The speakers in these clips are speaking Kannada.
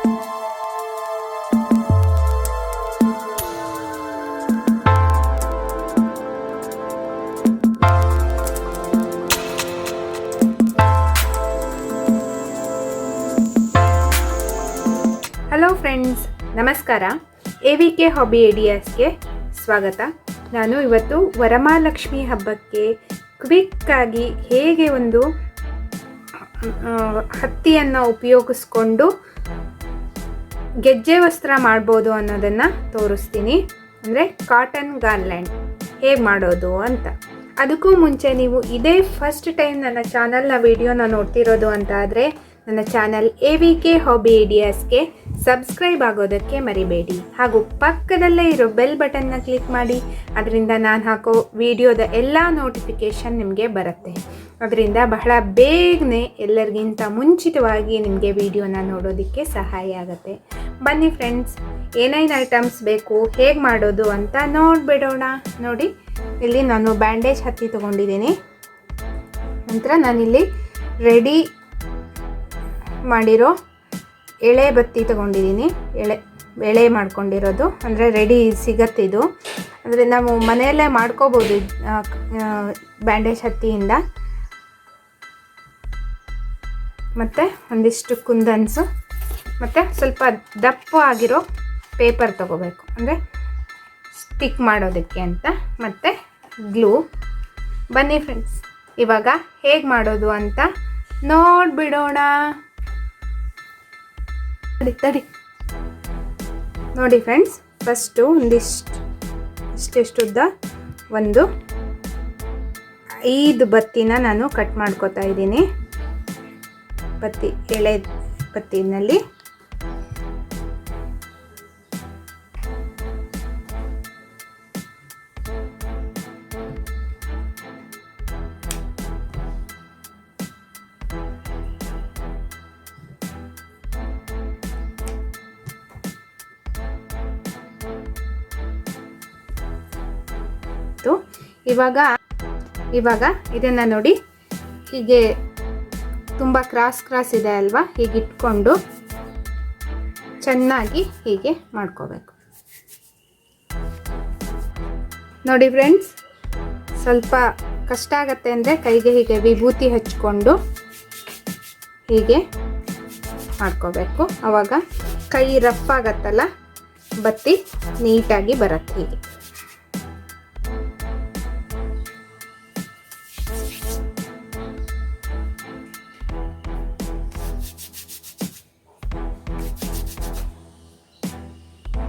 ಹಲೋ ಫ್ರೆಂಡ್ಸ್ ನಮಸ್ಕಾರ. ಎ ವಿ ಕೆ ಹಾಬಿ ಐಡಿಯಾಸ್ಗೆ ಸ್ವಾಗತ. ನಾನು ಇವತ್ತು ವರಮಹಾಲಕ್ಷ್ಮಿ ಹಬ್ಬಕ್ಕೆ ಕ್ವಿಕ್ಕಾಗಿ ಹೇಗೆ ಒಂದು ಹತ್ತಿಯನ್ನು ಉಪಯೋಗಿಸ್ಕೊಂಡು ಗೆಜ್ಜೆ ವಸ್ತ್ರ ಮಾಡ್ಬೋದು ಅನ್ನೋದನ್ನು ತೋರಿಸ್ತೀನಿ. ಅಂದರೆ ಕಾಟನ್ ಗಾರ್ಲ್ಯಾಂಡ್ ಹೇಗೆ ಮಾಡೋದು ಅಂತ. ಅದಕ್ಕೂ ಮುಂಚೆ ನೀವು ಇದೇ ಫಸ್ಟ್ ಟೈಮ್ ನನ್ನ ಚಾನಲ್ನ ವಿಡಿಯೋನ ನೋಡ್ತಿರೋದು ಅಂತ ಆದರೆ ನನ್ನ channel A V K hobby ಐಡಿಯಾಸ್ಗೆ subscribe ಆಗೋದಕ್ಕೆ ಮರಿಬೇಡಿ. ಹಾಗೂ ಪಕ್ಕದಲ್ಲೇ ಇರೋ ಬೆಲ್ ಬಟನ್ನ ಕ್ಲಿಕ್ ಮಾಡಿ. ಅದರಿಂದ ನಾನು ಹಾಕೋ ವಿಡಿಯೋದ ಎಲ್ಲ ನೋಟಿಫಿಕೇಷನ್ ನಿಮಗೆ ಬರುತ್ತೆ. ಅದರಿಂದ ಬಹಳ ಬೇಗನೆ ಎಲ್ಲರಿಗಿಂತ ಮುಂಚಿತವಾಗಿ ನಿಮಗೆ ವಿಡಿಯೋನ ನೋಡೋದಕ್ಕೆ ಸಹಾಯ ಆಗುತ್ತೆ. ಬನ್ನಿ ಫ್ರೆಂಡ್ಸ್ ಏನೇನು ಐಟಮ್ಸ್ ಬೇಕು, ಹೇಗೆ ಮಾಡೋದು ಅಂತ ನೋಡಿಬಿಡೋಣ. ನೋಡಿ, ಇಲ್ಲಿ ನಾನು ಬ್ಯಾಂಡೇಜ್ ಹತ್ತಿ ತೊಗೊಂಡಿದ್ದೀನಿ. ನಂತರ ನಾನಿಲ್ಲಿ ರೆಡಿ ಮಾಡಿರೋ ಎಳೆ ಬತ್ತಿ ತೊಗೊಂಡಿದ್ದೀನಿ. ಎಳೆ ಎಳೆ ಮಾಡ್ಕೊಂಡಿರೋದು. ಅಂದರೆ ರೆಡಿ ಸಿಗತ್ತೆ ಇದು. ಅಂದರೆ ನಾವು ಮನೆಯಲ್ಲೇ ಮಾಡ್ಕೋಬೋದು ಬ್ಯಾಂಡೇಜ್ ಹತ್ತಿಯಿಂದ. ಮತ್ತು ಒಂದಿಷ್ಟು ಕುಂದನ್ಸು. ಮತ್ತು ಸ್ವಲ್ಪ ದಪ್ಪ ಆಗಿರೋ ಪೇಪರ್ ತೊಗೋಬೇಕು. ಅಂದರೆ ಸ್ಟಿಕ್ ಮಾಡೋದಕ್ಕೆ ಅಂತ. ಮತ್ತು ಗ್ಲೂ ಬನ್ನಿ ಫ್ರೆಂಡ್ಸ್ ಇವಾಗ ಹೇಗೆ ಮಾಡೋದು ಅಂತ ನೋಡಿಬಿಡೋಣ. ತಡಿ ತಡಿ. ನೋಡಿ ಫ್ರೆಂಡ್ಸ್ ಫಸ್ಟು ಒಂದಿಷ್ಟು ಇಷ್ಟೆಷ್ಟು ಉದ್ದ ಒಂದು ಐದು ಬತ್ತಿನ ನಾನು ಕಟ್ ಮಾಡ್ಕೋತಾ ಇದ್ದೀನಿ. ಬತ್ತಿ ಎಳೆ ಪತ್ತಿನಲ್ಲಿ ಇವಾಗ ಇವಾಗ ಇದನ್ನು ನೋಡಿ ಹೀಗೆ ತುಂಬ ಕ್ರಾಸ್ ಕ್ರಾಸ್ ಇದೆ ಅಲ್ವಾ? ಹೀಗೆ ಇಟ್ಕೊಂಡು ಚೆನ್ನಾಗಿ ಹೀಗೆ ಮಾಡ್ಕೋಬೇಕು. ನೋಡಿ ಫ್ರೆಂಡ್ಸ್ ಸ್ವಲ್ಪ ಕಷ್ಟ ಆಗತ್ತೆ ಅಂದರೆ ಕೈಗೆ ಹೀಗೆ ವಿಭೂತಿ ಹಚ್ಕೊಂಡು ಹೀಗೆ ಮಾಡ್ಕೋಬೇಕು. ಆವಾಗ ಕೈ ರಫ್ ಆಗತ್ತಲ್ಲ? ಬತ್ತಿ ನೀಟಾಗಿ ಬರುತ್ತೆ ಹೀಗೆ.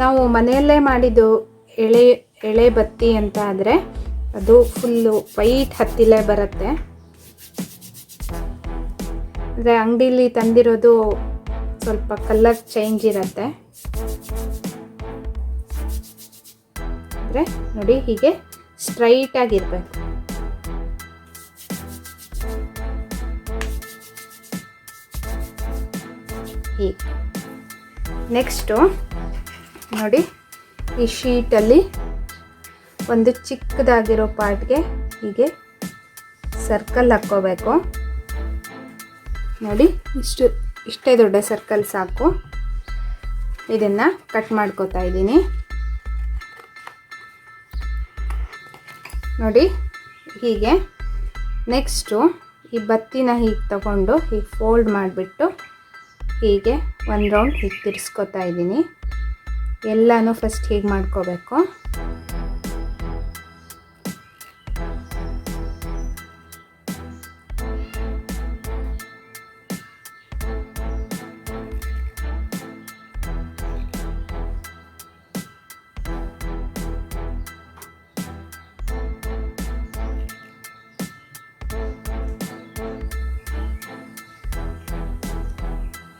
ನಾವು ಮನೆಯಲ್ಲೇ ಮಾಡಿದ್ದು ಎಳೆ ಎಳೆ ಬತ್ತಿ ಅಂತ ಆದರೆ ಅದು ಫುಲ್ಲು ವೈಟ್ ಹತ್ತಿಲೇ ಬರುತ್ತೆ. ಅಂದರೆ ಅಂಗಡಿಲಿ ತಂದಿರೋದು ಸ್ವಲ್ಪ ಕಲರ್ ಚೇಂಜ್ ಇರುತ್ತೆ. ಅಂದರೆ ನೋಡಿ ಹೀಗೆ ಸ್ಟ್ರೈಟ್ ಆಗಿರ್ಬೇಕು. ಹೀಗೆ. ನೆಕ್ಸ್ಟು ನೋಡಿ, ಈ ಶೀಟಲ್ಲಿ ಒಂದು ಚಿಕ್ಕದಾಗಿರೋ ಪಾರ್ಟ್ಗೆ ಹೀಗೆ ಸರ್ಕಲ್ ಹಾಕ್ಕೋಬೇಕು. ನೋಡಿ, ಇಷ್ಟು, ಇಷ್ಟೇ ದೊಡ್ಡ ಸರ್ಕಲ್ ಸಾಕು. ಇದನ್ನು ಕಟ್ ಮಾಡ್ಕೋತಾ ಇದ್ದೀನಿ. ನೋಡಿ, ಹೀಗೆ ನೆಕ್ಸ್ಟು ಈ ಬತ್ತಿನ ಹೀಗೆ ತಗೊಂಡು ಹೀಗೆ ಫೋಲ್ಡ್ ಮಾಡಿಬಿಟ್ಟು ಹೀಗೆ ಒಂದು ರೌಂಡ್ ಹೀಗೆ ತಿರ್ಸ್ಕೊತಾ ಇದ್ದೀನಿ. ಎಲ್ಲನೂ ಫಸ್ಟ್ ಹೀಗೆ ಮಾಡ್ಕೋಬೇಕು?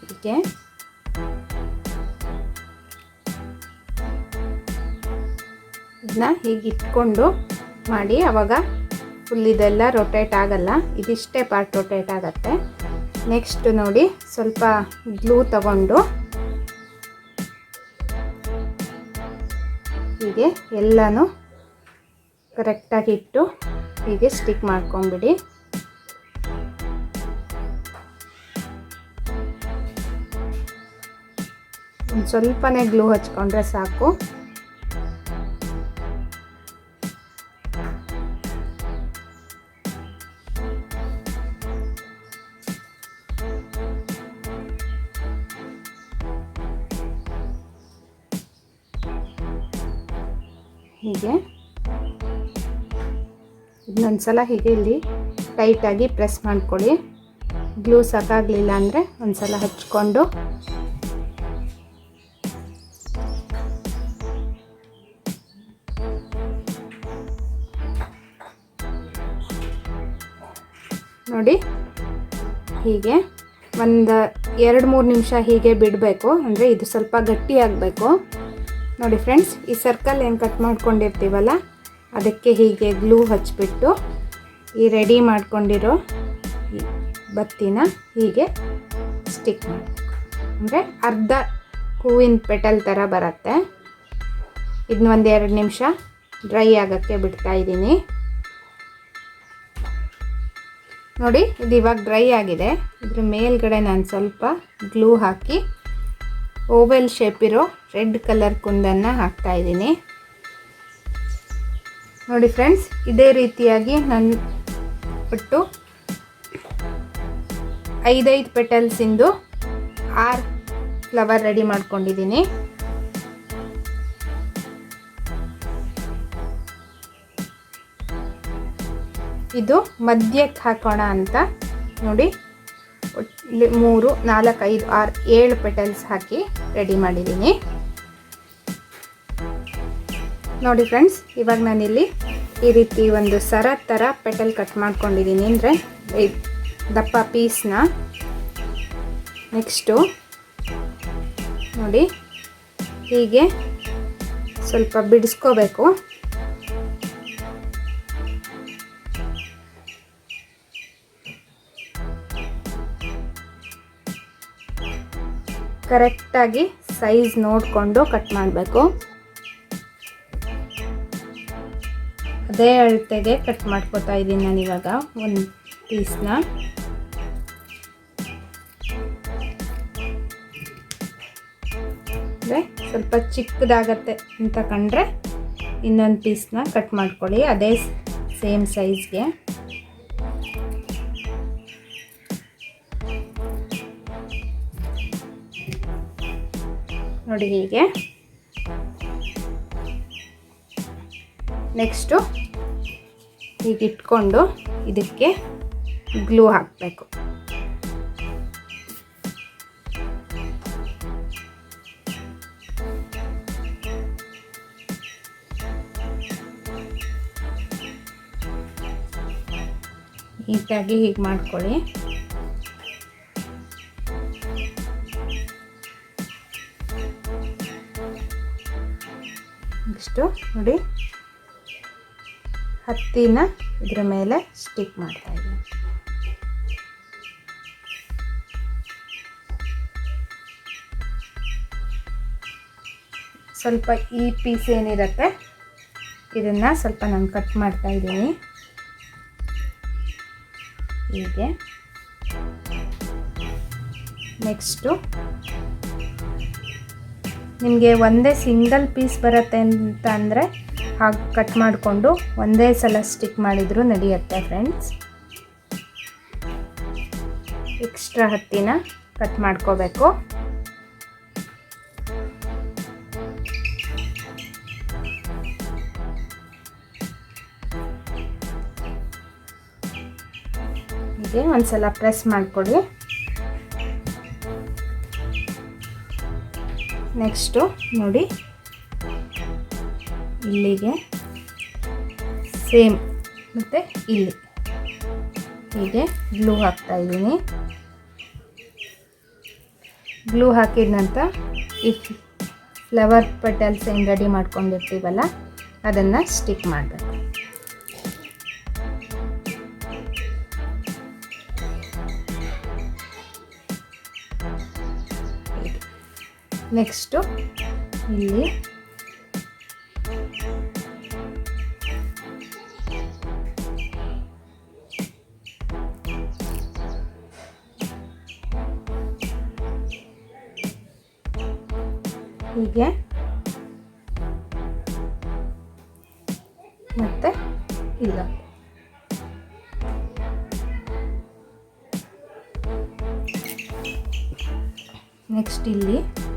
ಹೀಗೆ ಇದನ್ನ ಹೀಗೆ ಇಟ್ಕೊಂಡು ಮಾಡಿ, ಅವಾಗ ಫುಲ್ ಇದೆಲ್ಲ ರೊಟೇಟ್ ಆಗಲ್ಲ. ಇದಿಷ್ಟೇ ಪಾರ್ಟ್ ರೊಟೇಟ್ ಆಗತ್ತೆ. ನೆಕ್ಸ್ಟ್ ನೋಡಿ ಸ್ವಲ್ಪ ಗ್ಲೂ ತಗೊಂಡು ಹೀಗೆ ಎಲ್ಲನೂ ಕರೆಕ್ಟಾಗಿ ಇಟ್ಟು ಹೀಗೆ ಸ್ಟಿಕ್ ಮಾಡ್ಕೊಂಬಿಡಿ. ಒಂದು ಸ್ವಲ್ಪನೇ ಗ್ಲೂ ಹಚ್ಕೊಂಡ್ರೆ ಸಾಕು. ಹೀಗೆ. ಇದನ್ನೊಂದ್ಸಲ ಹೀಗೆ ಇಲ್ಲಿ ಟೈಟಾಗಿ ಪ್ರೆಸ್ ಮಾಡ್ಕೊಳ್ಳಿ. ಗ್ಲೂ ಸಾಕಾಗಲಿಲ್ಲ ಅಂದರೆ ಒಂದ್ಸಲ ಹಚ್ಕೊಂಡು. ನೋಡಿ, ಹೀಗೆ ಒಂದು ಎರಡು ಮೂರು ನಿಮಿಷ ಹೀಗೆ ಬಿಡಬೇಕು. ಅಂದರೆ ಇದು ಸ್ವಲ್ಪ ಗಟ್ಟಿ ಆಗಬೇಕು. ನೋಡಿ ಫ್ರೆಂಡ್ಸ್, ಈ ಸರ್ಕಲ್ ಏನು ಕಟ್ ಮಾಡ್ಕೊಂಡಿರ್ತೀವಲ್ಲ, ಅದಕ್ಕೆ ಹೀಗೆ ಗ್ಲೂ ಹಚ್ಚಿಬಿಟ್ಟು ಈ ರೆಡಿ ಮಾಡ್ಕೊಂಡಿರೋ ಬತ್ತಿನ ಹೀಗೆ ಸ್ಟಿಕ್ ಮಾಡಬೇಕು. ಅಂದರೆ ಅರ್ಧ ಹೂವಿನ ಪೆಟಲ್ ಥರ ಬರುತ್ತೆ. ಇದನ್ನ ಒಂದು ಎರಡು ನಿಮಿಷ ಡ್ರೈ ಆಗೋಕ್ಕೆ ಬಿಡ್ತಾ ಇದ್ದೀನಿ. ನೋಡಿ, ಇದು ಇವಾಗ ಡ್ರೈ ಆಗಿದೆ. ಇದ್ರ ಮೇಲ್ಗಡೆ ನಾನು ಸ್ವಲ್ಪ ಗ್ಲೂ ಹಾಕಿ ಓವೆಲ್ ಶೇಪ್ ಇರೋ ರೆಡ್ ಕಲರ್ ಕುಂದನ್ನು ಹಾಕ್ತಾ ಇದ್ದೀನಿ. ನೋಡಿ ಫ್ರೆಂಡ್ಸ್ ಇದೇ ರೀತಿಯಾಗಿ ನಾನು ಒಟ್ಟು ಐದೈದು ಪೆಟಲ್ಸಿಂದು ಆರು ಫ್ಲವರ್ ರೆಡಿ ಮಾಡ್ಕೊಂಡಿದ್ದೀನಿ. ಇದು ಮಧ್ಯಕ್ಕೆ ಹಾಕೋಣ ಅಂತ ನೋಡಿ. ಮೂರು, ನಾಲ್ಕು, ಐದು, ಆರು, ಏಳು ಪೆಟಲ್ಸ್ ಹಾಕಿ ರೆಡಿ ಮಾಡಿದ್ದೀನಿ. ನೋಡಿ ಫ್ರೆಂಡ್ಸ್ ಇವಾಗ ನಾನಿಲ್ಲಿ ಈ ರೀತಿ ಒಂದು ಸರ ಥರ ಪೆಟಲ್ ಕಟ್ ಮಾಡ್ಕೊಂಡಿದ್ದೀನಿ ಅಂದರೆ ದಪ್ಪ ಪೀಸ್ನ ನೆಕ್ಸ್ಟು ನೋಡಿ ಹೀಗೆ ಸ್ವಲ್ಪ ಬಿಡಿಸ್ಕೋಬೇಕು. ಕರೆಕ್ಟಾಗಿ ಸೈಜ್ ನೋಡಿಕೊಂಡು ಕಟ್ ಮಾಡಬೇಕು. ಅದೇ ಅಳತೆಗೆ ಕಟ್ ಮಾಡ್ಕೊತಾ ಇದ್ದೀನಿ ನಾನು ಇವಾಗ ಒಂದು ಪೀಸ್ನ. ಸ್ವಲ್ಪ ಚಿಕ್ಕದಾಗತ್ತೆ ಅಂತ ಕಂಡ್ರೆ ಇನ್ನೊಂದು ಪೀಸ್ನ ಕಟ್ ಮಾಡ್ಕೊಳ್ಳಿ, ಅದೇ ಸೇಮ್ ಸೈಜ್ಗೆ. ನೋಡಿ ಹೀಗೆ. ನೆಕ್ಸ್ಟು ಹೀಗೆ ಇಟ್ಕೊಂಡು ಇದಕ್ಕೆ ಗ್ಲೂ ಹಾಕಬೇಕು. ನೀಟಾಗಿ ಹೀಗೆ ಮಾಡ್ಕೊಳ್ಳಿ. ನೋಡಿ ಹತ್ತಿನ ಇದ್ರ ಮೇಲೆ ಸ್ಟಿಕ್ ಮಾಡ್ತಾ ಇದ್ದೀನಿ. ಸ್ವಲ್ಪ ಈ ಪೀಸ್ ಏನಿರುತ್ತೆ, ಇದನ್ನು ಸ್ವಲ್ಪ ನಾನು ಕಟ್ ಮಾಡ್ತಾ ಇದ್ದೀನಿ. ಹೀಗೆ. ನೆಕ್ಸ್ಟು ನಿಮಗೆ ಒಂದೇ ಸಿಂಗಲ್ ಪೀಸ್ ಬರುತ್ತೆ ಅಂತ ಅಂದರೆ ಹಾಗೆ ಕಟ್ ಮಾಡಿಕೊಂಡು ಒಂದೇ ಸಲ ಸ್ಟಿಕ್ ಮಾಡಿದರೂ ನಡೆಯುತ್ತೆ ಫ್ರೆಂಡ್ಸ್. ಎಕ್ಸ್ಟ್ರಾ ಹತ್ತಿನ ಕಟ್ ಮಾಡ್ಕೋಬೇಕು. ಹೀಗೆ ಒಂದ್ಸಲ ಪ್ರೆಸ್ ಮಾಡಿಕೊಡಿ. ನೆಕ್ಸ್ಟು ನೋಡಿ. ಇಲ್ಲಿಗೆ ಸೇಮ್ ಮತ್ತು ಇಲ್ಲಿ. ಹೀಗೆ ಗ್ಲೂ ಹಾಕ್ತಾ ಇದ್ದೀನಿ. ಗ್ಲೂ ಹಾಕಿದ ನಂತರ ಈ ಫ್ಲವರ್ ಪೆಟಲ್ಸ್ ಏನು ರೆಡಿ ಮಾಡ್ಕೊಂಡಿರ್ತೀವಲ್ಲ, ಅದನ್ನು ಸ್ಟಿಕ್ ಮಾಡಬೇಕು. ನೆಕ್ಸ್ಟು ಇಲ್ಲಿ. ಹೀಗೆ. ಮತ್ತೆ ಇಲ್ಲ. ನೆಕ್ಸ್ಟ್ ಇಲ್ಲಿ.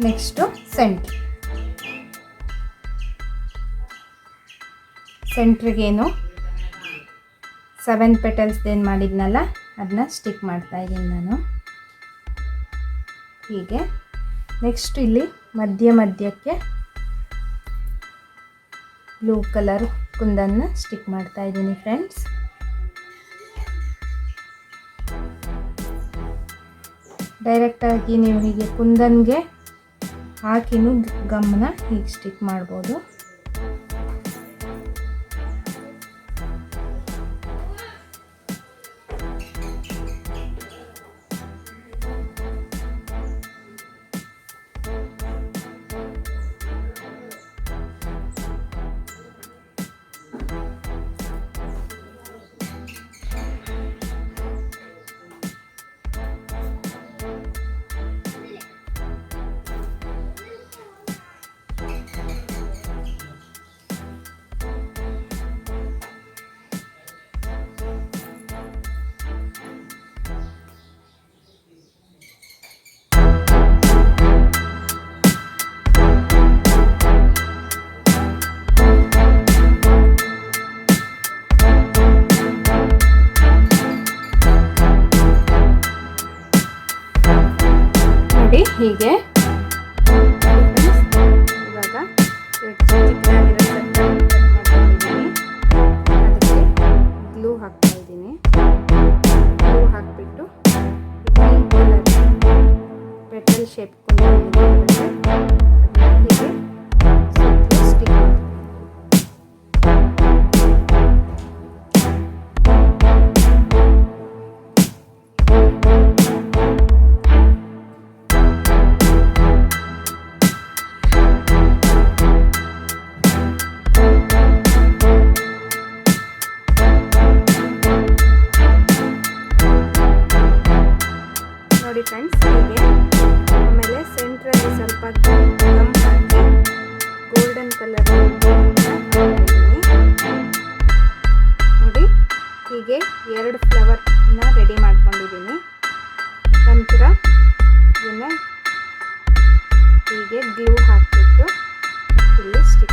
ನೆಕ್ಸ್ಟು ಸೆಂಟ್ರ್ ಸೆಂಟ್ರಿಗೇನು ಸೆವೆನ್ ಪೆಟಲ್ಸ್ದೇನು ಮಾಡಿದ್ನಲ್ಲ ಅದನ್ನ ಸ್ಟಿಕ್ ಮಾಡ್ತಾ ಇದ್ದೀನಿ ನಾನು. ಹೀಗೆ. ನೆಕ್ಸ್ಟ್ ಇಲ್ಲಿ ಮಧ್ಯ ಮಧ್ಯಕ್ಕೆ ಬ್ಲೂ ಕಲರ್ ಕುಂದನ್ನು ಸ್ಟಿಕ್ ಮಾಡ್ತಾ ಇದ್ದೀನಿ ಫ್ರೆಂಡ್ಸ್ ಡೈರೆಕ್ಟಾಗಿ ನೀವು ಹೀಗೆ ಕುಂದನ್ಗೆ ಹಾಕಿನೂ ಗಮ್ಮನ ಹೀಗೆ ಸ್ಟಿಕ್ ಮಾಡ್ಬೋದು. ಹೀಗೆ ನೋಡಿ ಫ್ರೆಂಡ್ಸ್ ಹೀಗೆ ಆಮೇಲೆ ಸೆಂಟ್ರಲ್ಲಿ ಸ್ವಲ್ಪ ಹಾಕಿ ಗೋಲ್ಡನ್ ಕಲರ್ ನೋಡಿ, ಹೀಗೆ ಎರಡು ಫ್ಲವರ್ನ ರೆಡಿ ಮಾಡ್ಕೊಂಡಿದ್ದೀನಿ. ನಂತರ ಇದನ್ನು ಹೀಗೆ ಗ್ಲೂ ಹಾಕಿಬಿಟ್ಟು ಇಲ್ಲಿ ಸ್ಟಿಕ್